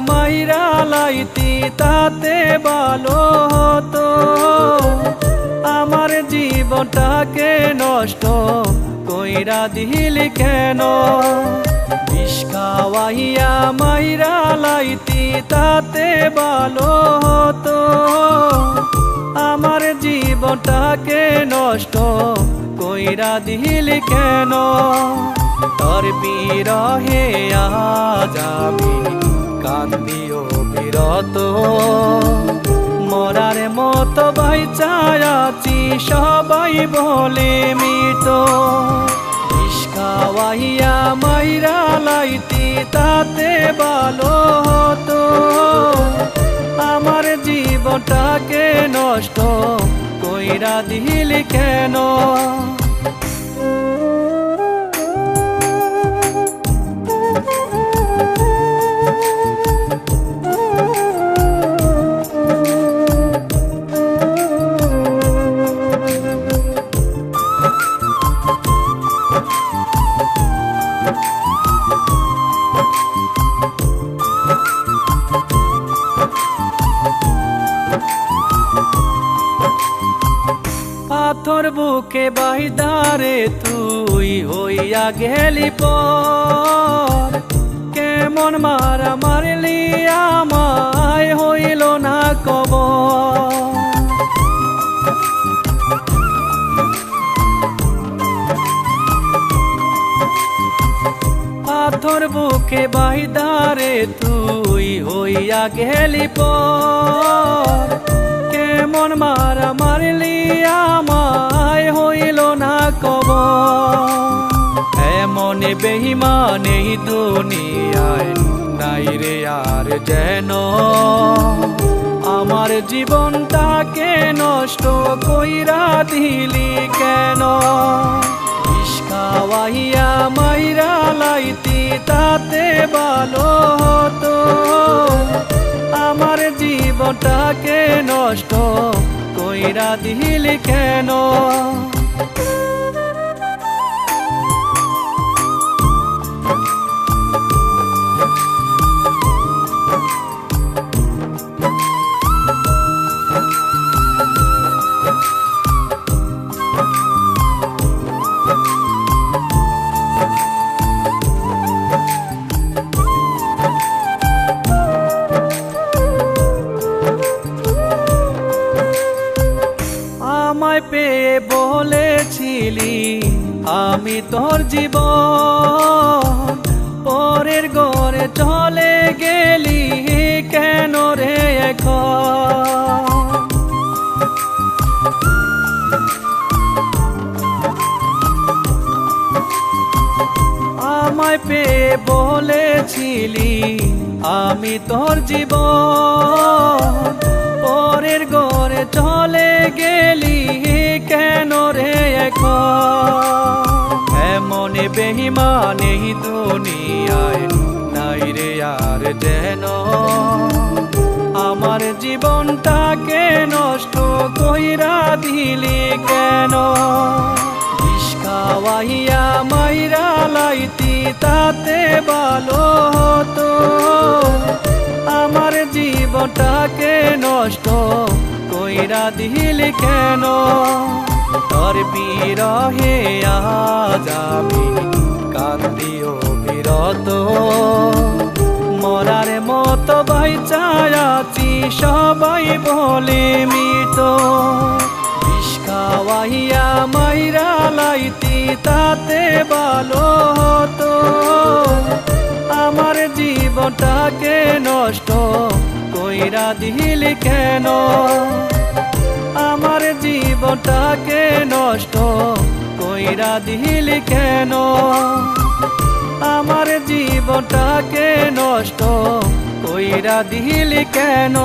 মাইরা লাইতি, তাতে ভালো হতো। আমার জীবনটাকে নষ্ট কইরা দিলি কেন? বিষ খাওয়াইয়া মাইরা লাইতি, তাতে ভালো হতো। আমার জীবনটাকে নষ্ট কইরা দিলি কেন? তোর বিরহে আজ আমি কান্দিও বিরত। মরার মতো বাইচায় আছি, সবাই বলে মিত। বিষ খাওয়াইয়া মাইরা লাইতি, তাতে ভালো হতো। আমার জীবনটাকে নষ্ট কইরা দিলি কেন? পাথর বুকে বাহিদারে, তুই হইয়া গেলি পর। কেমন মারা মারলি আমায় হইল না কব পাথর বুকে বাহিদারে, তুই হইয়া গেলি পর। কেমন মারা মারলি এমন বেহিমান এই দুনিয়ায় নাই রে আর যেন। আমার জীবনটাকে নষ্ট কইরা দিলি কেন? বিষ খাওয়াইয়া মাইরা লাইতি, তাতে ভালো হতো। আমার জীবনটাকে নষ্ট কইরা দিলি কেন? আমায় পেয়ে বলেছিলি, আমি তোর জীবন পরের ঘরে চলে গেলি, কেন রে এখন? আমায় পেয়ে বলেছিলি, আমি তোর জীবন পরের ঘরে চলে বেহিমান এই দুনিয়ায় নাই রে আর যেন। আমার জীবনটাকে নষ্ট কইরা দিলি কেন? খাওয়াইয়া মাইরা লাইতি তাতে ভালো হতো। আমার জীবনটাকে নষ্ট কইরা দিলি কেন? তোর বিরহে আজ আমি কান্দিও বিরত। মরার মতো বাইচায় আছি, সবাই বলে মিত। বিষ খাওয়াইয়া মাইরা লাইতি, তাতে ভালো হতো। আমার জীবনটাকে নষ্ট কইরা দিলি কেন? আমার জীবনটাকে নষ্ট কইরা দিলি কেন? আমার জীবনটাকে নষ্ট কইরা দিলি কেন?